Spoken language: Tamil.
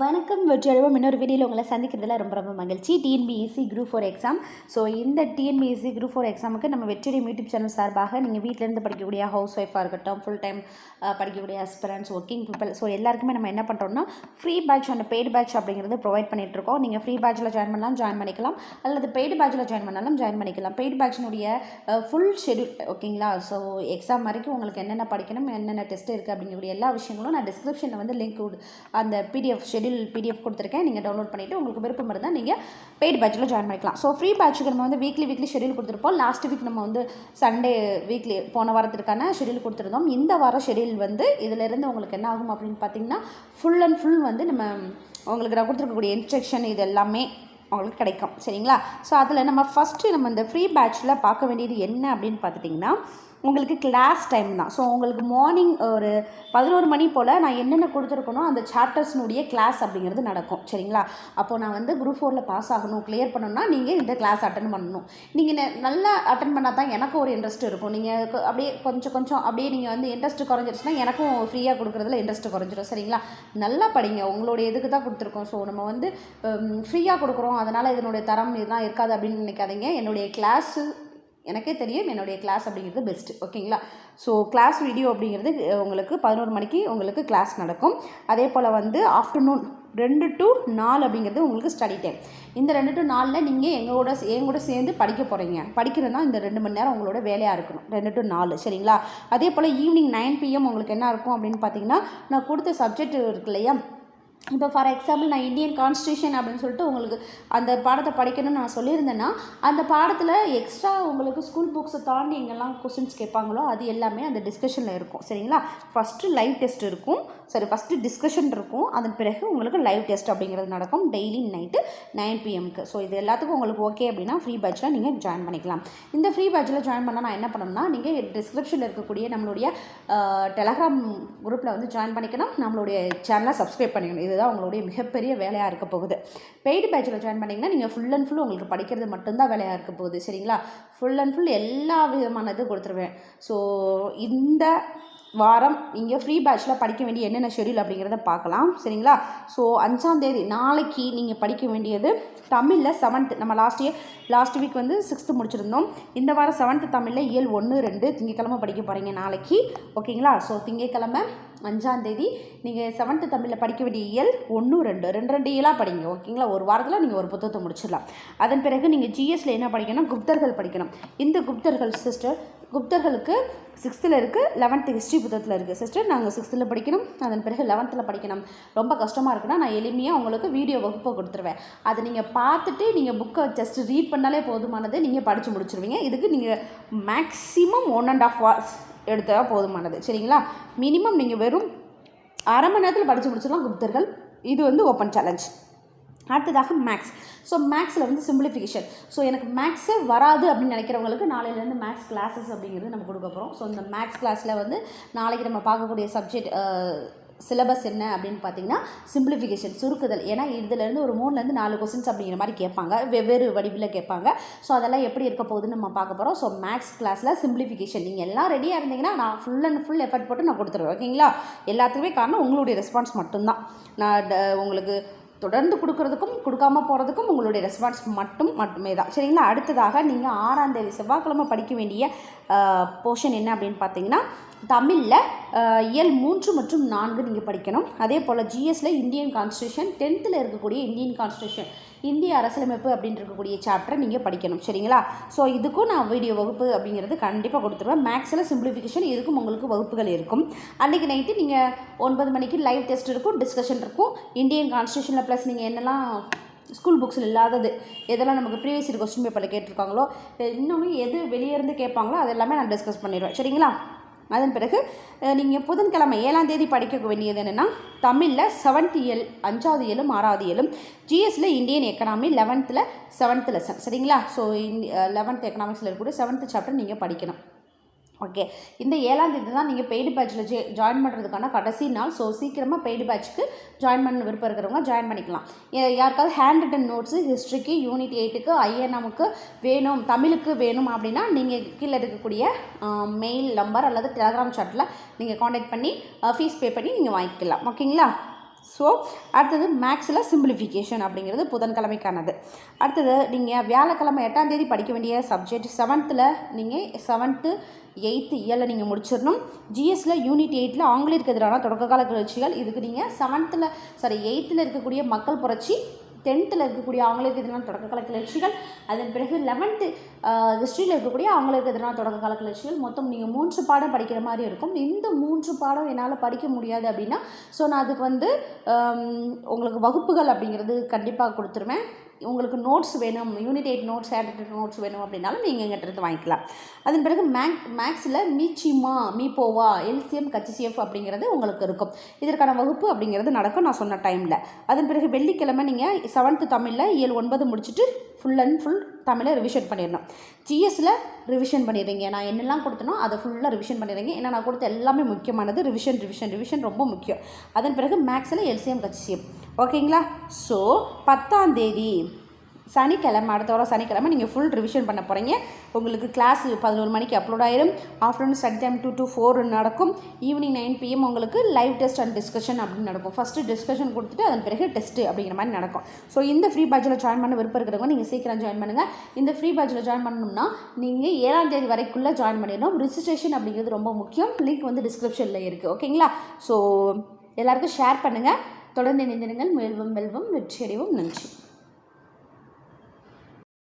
வணக்கம் வெற்றியடைவோம். இன்னொரு வீடியோவில் உங்களை சந்திக்கிறதுல ரொம்ப ரொம்ப மகிழ்ச்சி. TNPSC group four exam so இந்த டிஎன்பிஎஸ்சி குரூப் ஃபோர் எக்ஸாமுக்கு நம்ம வெற்றியம் யூடியூப் சேனல் சார்பாக நீங்கள் வீட்டிலேருந்து படிக்கக்கூடிய ஹவுஸ் ஒய்ஃபாக இருக்கட்டும் ஃபுல் டைம் படிக்கக்கூடிய அஸ்பிரன்ஸ் ஒர்க்கிங் பீப்பிள் ஸோ எல்லாருக்குமே நம்ம என்ன பண்ணுறோம்னா free batch and paid batch அப்படிங்கிறது ப்ரொவைட் பண்ணிகிட்ருக்கோம் நீங்கள் ஃப்ரீ பேட்சில் ஜாயின் பண்ணலாம் ஜாயின் பண்ணிக்கலாம். அல்லது பெய்டு பேட்சில் ஜாயின் பண்ணாலும் ஜாயின் பண்ணிக்கலாம். பெய்டு பேட்சினுடைய ஃபுல் ஷெடியூல் ஓகேங்களா? ஸோ எக்ஸாம் வரைக்கும் உங்களுக்கு என்னென்ன படிக்கணும் என்னென்ன டெஸ்ட் இருக்குது அப்படிங்கக்கூடிய எல்லா விஷயங்களும் நான் டிஸ்கிரிப்ஷனில் வந்து லிங்க் அந்த பிடிஎஃப் ஷெடியூல் பிடிஎஃப் கொடுத்துருக்கேன். நீங்கள் டவுன்லோட் பண்ணிவிட்டு உங்களுக்கு விருப்பம் இருந்தால் நீங்கள் பெய்டு பேட்சில் ஜாயின் பண்ணிக்கலாம். ஸோ ஃப்ரீ பேட்சுக்கு நம்ம வந்து வீக்லி வீக்லி ஷெடியூல் கொடுத்துருப்போம். லாஸ்ட் வீக் நம்ம வந்து சண்டே வீக்லி போன வாரத்திற்கான ஷெடியூல் கொடுத்துருந்தோம். இந்த வாரம் ஷெடியூல் வந்து இதிலிருந்து உங்களுக்கு என்ன ஆகும் அப்படின்னு பார்த்தீங்கன்னா ஃபுல் அண்ட் ஃபுல் வந்து நம்ம உங்களுக்கு நான் கொடுத்துருக்கக்கூடிய இன்ஸ்ட்ரக்ஷன் இது எல்லாமே உங்களுக்கு கிடைக்கும். சரிங்களா? ஸோ அதில் நம்ம ஃபஸ்ட்டு நம்ம இந்த ஃப்ரீ பேட்சில் பார்க்க வேண்டியது என்ன அப்படின்னு பார்த்துட்டிங்கன்னா உங்களுக்கு கிளாஸ் டைம் தான். ஸோ உங்களுக்கு மார்னிங் ஒரு பதினோரு மணி போல் நான் என்னென்ன கொடுத்துருக்கனோ அந்த சாப்டர்ஸ்னுடைய கிளாஸ் அப்படிங்கிறது நடக்கும். சரிங்களா? அப்போது நான் வந்து குரூப் ஃபோரில் பாஸ் ஆகணும் கிளியர் பண்ணணும்னா நீங்கள் இந்த கிளாஸ் அட்டன் பண்ணணும். நீங்கள் நல்லா அட்டன் பண்ணால் தான் எனக்கும் ஒரு இன்ட்ரெஸ்ட் இருக்கும். நீங்கள் அப்படியே கொஞ்சம் கொஞ்சம் அப்படியே நீங்கள் வந்து இன்ட்ரெஸ்ட் குறைஞ்சிருச்சுன்னா எனக்கும் ஃப்ரீயாக கொடுக்குறதுல இன்ட்ரெஸ்ட் குறைஞ்சிரும். சரிங்களா? நல்லா படிங்க. உங்களுடைய இதுக்கு தான் கொடுத்துருக்கோம். ஸோ நம்ம வந்து ஃப்ரீயாக கொடுக்குறோம். அதனால் இதனுடைய தரம் இதெல்லாம் இருக்காது அப்படின்னு நினைக்காதீங்க. என்னுடைய கிளாஸு எனக்கே தெரியும் என்னுடைய கிளாஸ் அப்படிங்கிறது பெஸ்ட்டு ஓகேங்களா ஸோ கிளாஸ் வீடியோ அப்படிங்கிறது உங்களுக்கு பதினோரு மணிக்கு உங்களுக்கு கிளாஸ் நடக்கும். அதே போல் வந்து ஆஃப்டர்நூன் ரெண்டு டு நாலு அப்படிங்கிறது உங்களுக்கு ஸ்டடி டைம் இந்த ரெண்டு டு நாலில் நீங்கள் எங்களோட என் கூட சேர்ந்து படிக்க போகிறீங்க படிக்கிறதுனா இந்த ரெண்டு மணி நேரம் உங்களோட வேலையாக இருக்கணும். ரெண்டு டு நாலு சரிங்களா? அதே போல் ஈவினிங் நைன் பிஎம் உங்களுக்கு என்ன இருக்கும் அப்படின்னு பார்த்தீங்கன்னா நான் கொடுத்த சப்ஜெக்ட் இருக்கு இல்லையா? இப்போ ஃபார் எக்ஸாம்பிள் நான் இந்தியன் கான்ஸ்டியூஷன் அப்படின்னு சொல்லிட்டு உங்களுக்கு அந்த பாடத்தை படிக்கணும்னு நான் சொல்லியிருந்தேன்னா அந்த பாடத்தில் எக்ஸ்ட்ரா உங்களுக்கு ஸ்கூல் புக்ஸை தாண்டி எங்கெல்லாம் கொஸ்டின்ஸ் கேட்பாங்களோ அது எல்லாமே அந்த டிஸ்கஷனில் இருக்கும். சரிங்களா? ஃபஸ்ட்டு லைவ் டெஸ்ட் இருக்கும். சரி ஃபஸ்ட்டு டிஸ்கஷன் இருக்கும். அதன் பிறகு உங்களுக்கு லைவ் டெஸ்ட் அப்படிங்கிறது நடக்கும். டெய்லி நைட்டு நைன் பிஎம்க்கு ஸோ இது எல்லாத்துக்கும் உங்களுக்கு ஓகே அப்படின்னா ஃப்ரீ பேட்சில் நீங்கள் ஜாயின் பண்ணிக்கலாம். இந்த ஃப்ரீ பேட்சில் ஜாயின் பண்ணால் நான் என்ன பண்ணணும்னா நீங்கள் டிஸ்கிரிப்ஷனில் இருக்கக்கூடிய நம்மளுடைய டெலகிராம் குரூப்பில் வந்து ஜாயின் பண்ணிக்கணும். நம்மளுடைய சேனலை சப்ஸ்கிரைப் பண்ணிக்கணும். இது இதுதான் உங்களுடைய மிகப்பெரிய வேலையாக இருக்க போகுது. பெய்டு பேட்சில் ஜாயின் பண்ணிங்கன்னா நீங்கள் ஃபுல் அண்ட் ஃபுல் உங்களுக்கு படிக்கிறது மட்டும்தான் வேலையாக இருக்க போகுது சரிங்களா? ஃபுல் அண்ட் ஃபுல் எல்லா விதமான இது கொடுத்துருவேன். ஸோ இந்த வாரம் நீங்கள் ஃப்ரீ பேட்சில் படிக்க வேண்டிய என்னென்ன ஷெடியூல் அப்படிங்கிறத பார்க்கலாம். சரிங்களா? ஸோ அஞ்சாந்தேதி நாளைக்கு நீங்கள் படிக்க வேண்டியது தமிழில் செவன்த்து நம்ம லாஸ்ட் இயர் லாஸ்ட் வீக் வந்து சிக்ஸ்த்து முடிச்சிருந்தோம். இந்த வாரம் செவன்த்து தமிழில் இயல் ஒன்று ரெண்டு திங்கக்கிழமை படிக்க போகிறீங்க நாளைக்கு. ஓகேங்களா? ஸோ திங்கக்கிழமை அஞ்சாந்தேதி நீங்கள் செவன்த்து தமிழில் படிக்க வேண்டிய இயல் ஒன்று ரெண்டு ரெண்டு ரெண்டு இயலாக படிங்க. ஓகேங்களா? ஒரு வாரத்தில் நீங்கள் ஒரு புத்தகத்தை முடிச்சிடலாம். அதன் பிறகு நீங்கள் ஜிஎஸ்சில் என்ன படிக்கணும்? குப்தர்கள் படிக்கணும். இந்த குப்தர்கள் சிஸ்டர் குப்தர்களுக்கு சிக்ஸ்த்தில் இருக்குது லெவன்த்து ஹிஸ்ட்ரி புத்தகத்தில் இருக்குது சிஸ்டர் நாங்கள் சிக்ஸ்த்தில் படிக்கணும். அதன் பிறகு லெவன்த்தில் படிக்கணும். ரொம்ப கஷ்டமாக இருக்குன்னா நான் எளிமையாக உங்களுக்கு வீடியோ வகுப்பை கொடுத்துருவேன். அதை நீங்கள் பார்த்துட்டு நீங்கள் புக்கை ஜஸ்ட் ரீட் பண்ணாலே போதுமானது. நீங்கள் படித்து முடிச்சிருவீங்க. இதுக்கு நீங்கள் maximum one and half hours எடுத்தால் போதுமானது. சரிங்களா? மினிமம் நீங்கள் வெறும் அரை மணி நேரத்தில் படித்து முடிச்சிடலாம் குப்தர்கள். இது வந்து ஓப்பன் சேலஞ்ச் அடுத்ததாக மேக்ஸ் ஸோ மேக்ஸில் வந்து சிம்பிளிஃபிகேஷன் ஸோ எனக்கு மேக்ஸே வராது அப்படின்னு நினைக்கிறவங்களுக்கு நாளையிலேருந்து மேக்ஸ் கிளாஸஸ் அப்படிங்கிறது நம்ம கொடுக்க போகிறோம் ஸோ இந்த மேக்ஸ் கிளாஸில் வந்து நாளைக்கு நம்ம பார்க்கக்கூடிய சப்ஜெக்ட் சிலபஸ் என்ன அப்படின்னு பார்த்தீங்கன்னா சிம்பிளிஃபிகேஷன் சுருக்குதல். ஏன்னா இதுலேருந்து ஒரு மூணுலேருந்து நாலு கொஸ்டின்ஸ் அப்படிங்கிற மாதிரி கேட்பாங்க. வெவ்வேறு வடிவில் கேட்பாங்க. ஸோ அதெல்லாம் எப்படி இருக்க போகுதுன்னு நம்ம பார்க்க போகிறோம் ஸோ மேக்ஸ் கிளாஸில் சிம்பிளிஃபிகேஷன் நீங்கள் எல்லாம் ரெடியாக இருந்தீங்கன்னா நான் ஃபுல் அண்ட் ஃபுல் எஃபர்ட் போட்டு நான் கொடுத்துருவேன். ஓகேங்களா? எல்லாத்துக்குமே காரணம் உங்களுடைய ரெஸ்பான்ஸ் மட்டும்தான். நான் உங்களுக்கு தொடர்ந்து கொடுக்குறதுக்கும் கொடுக்காம போகிறதுக்கும் உங்களுடைய ரெஸ்பான்ஸ் மட்டும் மட்டுமே தான். சரிங்களா? அடுத்ததாக நீங்கள் ஆறாம் தேதி செவ்வாய்க்கிழமை படிக்க வேண்டிய போர்ஷன் என்ன அப்படின்னு பார்த்தீங்கன்னா தமிழில் இயல் மூன்று மற்றும் நான்கு நீங்கள் படிக்கணும். அதே போல் ஜிஎஸ்சில் இந்தியன் கான்ஸ்டியூஷன் டென்த்தில் இருக்கக்கூடிய இந்தியன் கான்ஸ்டியூஷன் இந்திய அரசியலமைப்பு அப்படின்னு இருக்கக்கூடிய சாப்டரை நீங்கள் படிக்கணும் சரிங்களா? ஸோ இதுக்கும் நான் வீடியோ வகுப்பு அப்படிங்கிறது கண்டிப்பாக கொடுத்துருவேன். மேக்ஸில் சிம்பிளிஃபிகேஷன் இதுக்கும் உங்களுக்கு வகுப்புகள் இருக்கும். அன்றைக்கி நைட்டு நீங்கள் ஒன்பது மணிக்கு லைவ் டெஸ்ட் இருக்கும் டிஸ்கஷன் இருக்கும். இந்தியன் கான்ஸ்டியூஷனில் ப்ளஸ் நீங்கள் என்னெல்லாம் ஸ்கூல் புக்ஸில் இல்லாதது எதெல்லாம் நமக்கு ப்ரீவியஸ் இயர் கொஸ்டின் பேப்பரில் கேட்டிருக்காங்களோ இன்னொன்று எது வெளியே இருந்து கேட்பாங்களோ அது எல்லாமே நான் டிஸ்கஸ் பண்ணிடுவேன் சரிங்களா? அதன் பிறகு நீங்கள் புதன்கிழமை ஏழாம் தேதி படிக்க வேண்டியது என்னென்னா தமிழில் செவன்த் இயல் அஞ்சாவது இயலும் ஆறாவது இயலும். ஜிஎஸ்சில் இந்தியன் எக்கனாமி லெவன்த்தில் செவன்த் லெசன் சரிங்களா? ஸோ லெவன்த் எக்கனாமிக்ஸில் இருக்கக்கூடிய செவன்த் சாப்டர் நீங்கள் படிக்கணும். ஓகே இந்த ஏழாம் தேதி தான் நீங்கள் பெய்டு பேட்சில் ஜே ஜாயின் பண்ணுறதுக்கான கடைசி நாள். ஸோ சீக்கிரமாக பெய்டு பேட்ச்க்கு ஜாயின் பண்ண விருப்பம் இருக்கிறவங்க ஜாயின் பண்ணிக்கலாம். யாருக்காவது ஹேண்ட் ரிட்டன் நோட்ஸு ஹிஸ்ட்ரிக்கு யூனிட் எயிட்டுக்கு ஐஎன்எமுக்கு வேணும் தமிழுக்கு வேணும் அப்படின்னா நீங்கள் கீழே இருக்கக்கூடிய மெயில் நம்பர் அல்லது டெலகிராம் சாட்டில் நீங்கள் காண்டாக்ட் பண்ணி ஃபீஸ் பே பண்ணி நீங்கள் வாங்கிக்கலாம். ஓகேங்களா ஸோ அடுத்தது மேக்ஸில் சிம்பிளிஃபிகேஷன் அப்படிங்கிறது புதன்கிழமைக்கானது. அடுத்தது நீங்கள் வியாழக்கிழமை எட்டாம் தேதி படிக்க வேண்டிய சப்ஜெக்ட் செவன்த்தில் நீங்கள் செவன்த்து எயித்து இயரில் நீங்கள் முடிச்சிடணும். ஜிஎஸ்சில் யூனிட் எயிட்டில் ஆங்கிலேயருக்கு எதிரான தொடக்ககால கிளர்ச்சிகள். இதுக்கு நீங்கள் செவன்த்தில் சாரி எயித்தில் இருக்கக்கூடிய மக்கள் புரட்சி டென்த்தில் இருக்கக்கூடிய ஆங்கிலேயருக்கு எதிரான தொடக்ககால கிளர்ச்சிகள் அதன் பிறகு லெவன்த்து ஹிஸ்ட்ரியில் இருக்கக்கூடிய ஆங்கிலேயருக்கு எதிரான தொடக்ககால கிளர்ச்சிகள். மொத்தம் நீங்கள் மூன்று பாடம் படிக்கிற மாதிரி இருக்கும். இந்த மூன்று பாடம் என்னால் படிக்க முடியாது அப்படின்னா ஸோ நான் அதுக்கு வந்து உங்களுக்கு வகுப்புகள் அப்படிங்கிறது கண்டிப்பாக கொடுத்துருவேன். உங்களுக்கு நோட்ஸ் வேணும் யூனிட் எயிட் நோட்ஸ் ஆட்டிட் நோட்ஸ் வேணும் அப்படின்னாலும் நீங்கள் எங்கிட்ட இருந்து வாங்கிக்கலாம். அதன் பிறகு மேக் மேக்ஸில் மீச்சிமா மீப்போவா எல்சிஎம் கச்சிசிஎஃப் அப்படிங்கிறது உங்களுக்கு இருக்கும். இதற்கான வகுப்பு அப்படிங்கிறது நடக்கும் நான் சொன்ன டைமில் அதன் பிறகு வெள்ளிக்கிழமை நீங்கள் செவன்த்து தமிழில் ஏழு ஒன்பது முடிச்சுட்டு ஃபுல் அண்ட் ஃபுல் தமிழை ரிவிஷன் பண்ணிடணும். ஜிஎஸ்சில் ரிவிஷன் பண்ணிடுறீங்க. நான் என்னெல்லாம் கொடுத்தனோ அதை ஃபுல்லாக ரிவிஷன் பண்ணிடுறீங்க. ஏன்னா நான் கொடுத்த எல்லாமே முக்கியமானது ரிவிஷன் ரிவிஷன் ரிவிஷன் ரொம்ப முக்கியம். அதன் பிறகு மேக்ஸில் எல்சிஎம் கச்சிசிஎம் ஓகேங்களா? ஸோ பத்தாம் தேதி சனிக்கிழமை அடுத்த வாரம் சனிக்கிழமை நீங்கள் ஃபுல் ரிவிஷன் பண்ண போகிறீங்க உங்களுக்கு கிளாஸ் பதினோரு மணிக்கு அப்லோட் ஆயிரும். Afternoon study time two to four நடக்கும். ஈவினிங் நைன் பிஎம் உங்களுக்கு லைவ் டெஸ்ட் அண்ட் டிஸ்கஷன் அப்படின்னு நடக்கும். ஃபஸ்ட்டு டிஸ்கஷன் கொடுத்துட்டு அதன் பிறகு டெஸ்ட்டு அப்படிங்கிற மாதிரி நடக்கும். ஸோ இந்த ஃப்ரீ பேட்சில் ஜாயின் பண்ண விருப்பம் இருக்கிறவங்க நீங்கள் சீக்கிரம் ஜாயின் பண்ணுங்கள் இந்த ஃப்ரீ பேட்சில் ஜாயின் பண்ணணும்னா நீங்கள் ஏழாம் தேதி வரைக்குள்ளே ஜாயின் பண்ணிடணும். ரிஜிஸ்ட்ரேஷன் அப்படிங்கிறது ரொம்ப முக்கியம். லிங்க் வந்து டிஸ்கிரிப்ஷனில் இருக்குது ஓகேங்களா ஸோ எல்லாருக்கும் ஷேர் பண்ணுங்கள் தொடர்ந்து இணைந்திருங்கள். மெல்வம் வெல்வம் வெற்றியடைவும். நன்றி.